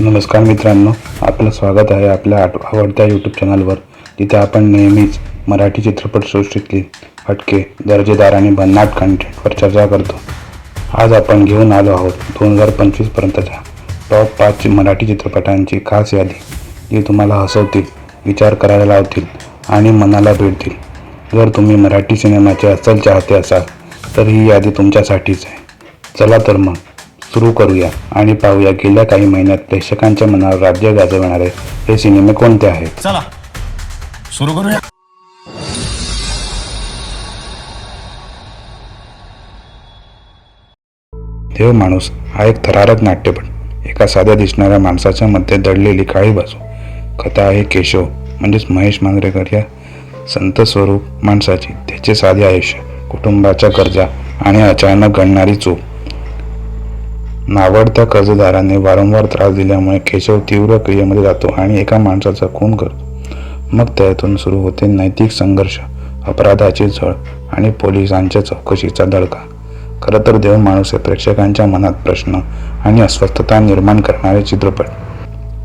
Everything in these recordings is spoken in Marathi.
नमस्कार मित्रांनो आपलं स्वागत आहे आपल्या आठ आवडत्या यूट्यूब चॅनलवर जिथे आपण नेहमीच मराठी चित्रपटसृष्टीतली हटके दर्जेदार आणि भन्नाट कंटेंटवर चर्चा करतो. आज आपण घेऊन आलो आहोत दोन हजार पंचवीसपर्यंतच्या टॉप पाच मराठी चित्रपटांची खास यादी जी तुम्हाला हसवतील विचार करायला लावतील आणि मनाला भेटतील जर तुम्ही मराठी सिनेमाचे असल चाहते असाल तर ही यादी तुमच्यासाठीच आहे. चला तर मग. सुरू करूया आणि पाहूया गेल्या काही महिन्यात प्रेक्षकांच्या मनावर राज्य गाजवणारे हे सिनेमे कोणते आहेत? चला सुरू करूया. देव माणूस हा एक थरारक नाट्यपट एका साध्या दिसणाऱ्या माणसाच्या मध्ये दडलेली काळी बाजू. कथा आहे केशव म्हणजेच महेश मांजरेकर या संत स्वरूप माणसाची. त्याचे साधे आयुष्य कुटुंबाच्या गरजा आणि अचानक घडणारी चूक. नावडत्या कर्जदाराने वारंवार त्रास दिल्यामुळे केशव तीव्र क्रियेमध्ये जातो आणि एका माणसाचा खून करतो. मग त्यातून सुरू होते नैतिक संघर्ष अपराधाची झळ आणि पोलिसांच्या चौकशीचा धडका खरं तर देव माणूस हे प्रेक्षकांच्या मनात प्रश्न आणि अस्वस्थता निर्माण करणारे चित्रपट.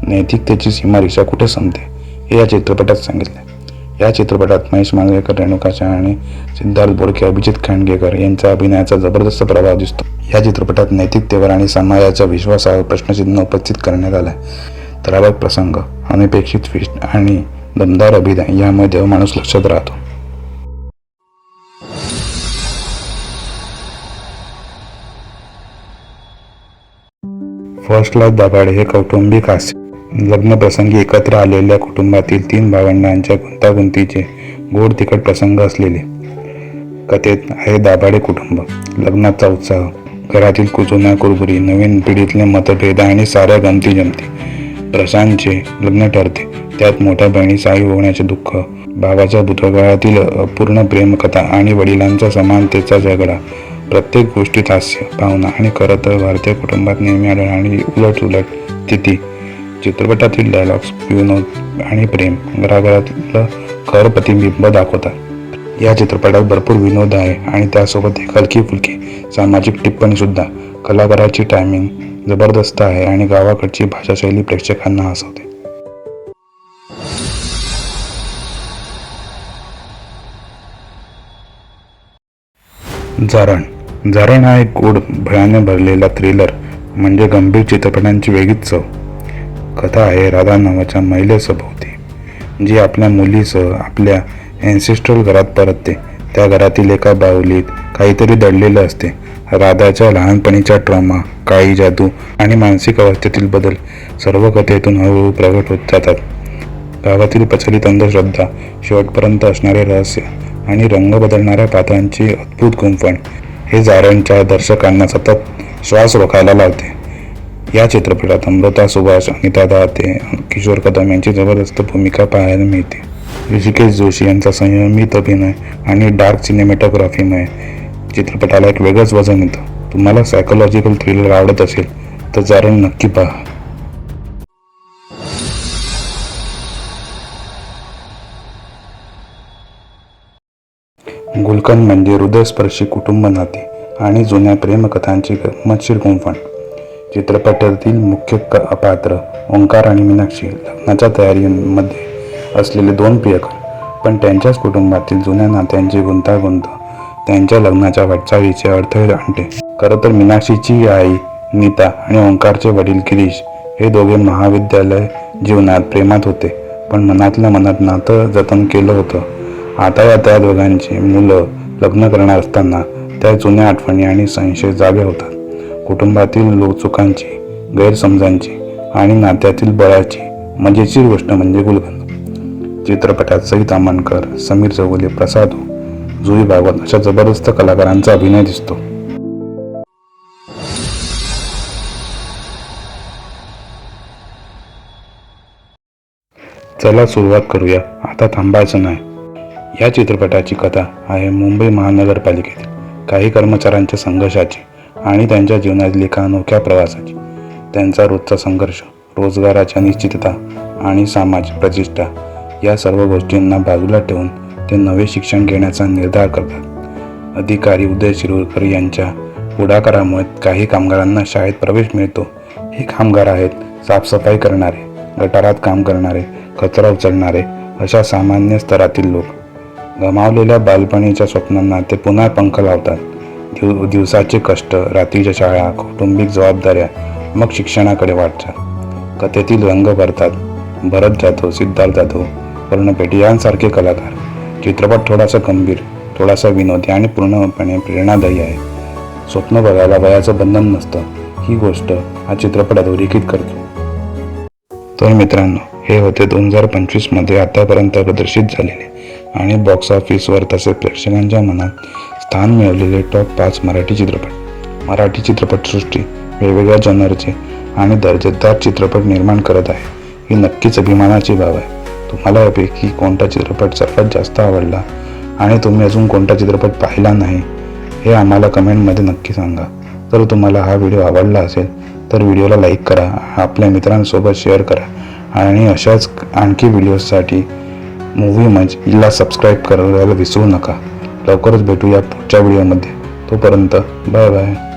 नैतिकतेची सीमारेषा कुठे संपते हे या चित्रपटात सांगितले या चित्रपटात महेश मांजरेकर रेणुका आणि सिद्धार्थ बोडके अभिजित खांडगेकर यांचा अभिनयाचा जबरदस्त प्रभाव दिसतो. या चित्रपटात नैतिकतेवर आणि समाजाच्या विश्वासावर प्रश्नचिन्ह उपस्थित करण्यात आलाय. थरारक प्रसंग अनपेक्षित फिस्ट आणि दमदार अभिनय यामुळे देव माणूस लक्षात राहतो. फर्स्ट क्लास दाभाडे हे कौटुंबिक हास्य लग्नप्रसंगी एकत्र आलेल्या कुटुंबातील तीन भावंडांच्या गुंतागुंतीचे गोड तिखट प्रसंग असलेले कथेत आहे दाभाडे कुटुंब लग्नाचा उत्साह घरातील कुजुना कुरबुरी नवीन पिढीतले मतभेद आणि साऱ्या गमती जमती. प्रशांतचे लग्न ठरते. त्यात मोठ्या बहिणी आई होण्याचे दुःख भावाच्या भूतकाळातील अपूर्ण प्रेमकथा आणि वडिलांचा समानतेचा झगडा प्रत्येक गोष्टीत हास्य भावना आणि खरं तर भारतीय कुटुंबात नेहमी आढळणारी उलट उलट स्थिती चित्रपटातील डायलॉग्स विनोद आणि प्रेम घराघरातलं खरं प्रतिबिंब दाखवतात. या चित्रपटात भरपूर विनोद आहे आणि त्यासोबत एक हलकी फुलकी सामाजिक टिप्पणी सुद्धा. कलाकाराची टायमिंग जबरदस्त आहे आणि गावाकडची भाषाशैली प्रेक्षकांना हसवते. जारण. जारण हा एक गोड भयाने भरलेला थ्रिलर म्हणजे गंभीर चित्रपटांची वेगळीच चव. कथा आहे राधा नावाच्या महिलेसभोवती जी आपल्या मुलीसह आपल्या एन्सिस्ट्रल घरात परतते. त्या घरातील एका बाहुलीत काहीतरी दडलेलं असते. राधाच्या लहानपणीच्या ट्रॉमा काळी जादू आणि मानसिक अवस्थेतील बदल सर्व कथेतून हळूहळू प्रगट होत जातात. गावातील प्रचलित अंधश्रद्धा शेवटपर्यंत असणारे रहस्य आणि रंग बदलणाऱ्या पात्रांची अद्भुत गुंफण हे जारणच्या दर्शकांना सतत श्वास रोखायला लावते. या चित्रपटात अमृता सुभाष अनिता दाते किशोर कदम यांची जबरदस्त भूमिका पाहायला मिळते. ऋषिकेश जोशी यांचा संयमित अभिनय आणि डार्क सिनेमॅटोग्राफीमुळे चित्रपटाला एक वेगळंच वजन येतं. तुम्हाला सायकोलॉजिकल थ्रिलर आवडत असेल तर जारण नक्की पहा. गुलकंद म्हणजे हृदयस्पर्शी कुटुंब नाते आणि जुन्या प्रेमकथांची गंमतशीर गुंफण. चित्रपटातील मुख्य क- पात्र ओंकार आणि मीनाक्षी लग्नाच्या तयारीमध्ये असलेले दोन प्रियकर पण त्यांच्याच कुटुंबातील जुन्या नात्यांची गुंतागुंत त्यांच्या लग्नाच्या वाटचालीचे अडथळे आणते. खरं तर मीनाक्षीची आई नीता आणि ओंकारचे वडील गिरीश हे दोघे महाविद्यालय जीवनात प्रेमात होते पण मनातल्या मनात नातं जतन केलं होतं. आता या त्या दोघांची मुलं लग्न करणार असताना त्या जुन्या आठवणी आणि संशय जागे होतात. कुटुंबातील लोकचुकांची गैरसमजांची आणि नात्यातील बळाची मजेशीर गोष्ट म्हणजे गुलकंद चित्रपटात सईत आमनकर समीर चौगुले प्रसाद हो, जुई भागवत अशा जबरदस्त कलाकारांचा अभिनय दिसतो. चला सुरुवात करूया. आता थांबायचं नाही. या चित्रपटाची कथा आहे मुंबई महानगरपालिकेतील काही कर्मचाऱ्यांच्या संघर्षाची. आणि त्यांच्या जीवनातील एका अनोख्या प्रवासाची. त्यांचा रोजचा संघर्ष रोजगाराच्या निश्चितता आणि सामाजिक प्रतिष्ठा या सर्व गोष्टींना बाजूला ठेवून ते नवे शिक्षण घेण्याचा निर्धार करतात. अधिकारी उदय शिरोडकर यांच्या पुढाकारामुळे काही कामगारांना शाळेत प्रवेश मिळतो. हे कामगार आहेत साफसफाई करणारे गटारात काम करणारे कचरा उचलणारे अशा सामान्य स्तरातील लोक. गमावलेल्या बालपणीच्या स्वप्नांना ते पुन्हा पंख लावतात. दिव दिवसाचे कष्ट रात्रीच्या शाळा कौटुंबिक जबाबदाऱ्या मग शिक्षणाकडे वाटचाल. कथेतील रंग भरतात. भरत जाधव सिद्धार्थ जाधव पर्णपेटी यांसारखे कलाकार. चित्रपट थोडासा गंभीर थोडासा विनोदी आणि पूर्णपणे प्रेरणादायी आहे. स्वप्न बघायला वयाचं बंधन नसतं. ही गोष्ट हा चित्रपट अधोरेखित करतो. तर मित्रांनो हे होते दोन हजार पंचवीसमध्ये आतापर्यंत प्रदर्शित झालेले आणि बॉक्स ऑफिसवर तसेच प्रेक्षकांच्या मनात स्थान मिळवलेले टॉप पाच मराठी चित्रपट. मराठी चित्रपटसृष्टी वेगवेगळ्या जनरचे आणि दर्जेदार चित्रपट निर्माण करत आहे. ही नक्कीच अभिमानाची बाब आहे. तुम्हाला यापैकी कोणता चित्रपट सर्वात जास्त आवडला आणि तुम्ही अजून कोणता चित्रपट पाहिला नाही हे आम्हाला कमेंटमध्ये नक्की सांगा. जर तुम्हाला हा व्हिडिओ आवडला असेल तर व्हिडिओला लाईक करा आपल्या मित्रांसोबत शेअर करा आणि अशाच आणखी व्हिडिओजसाठी मूवी मंच हिला सबस्क्राईब करायला विसरू नका. लवकरच भेटूया पुढच्या व्हिडिओमध्ये. तोपर्यंत बाय बाय.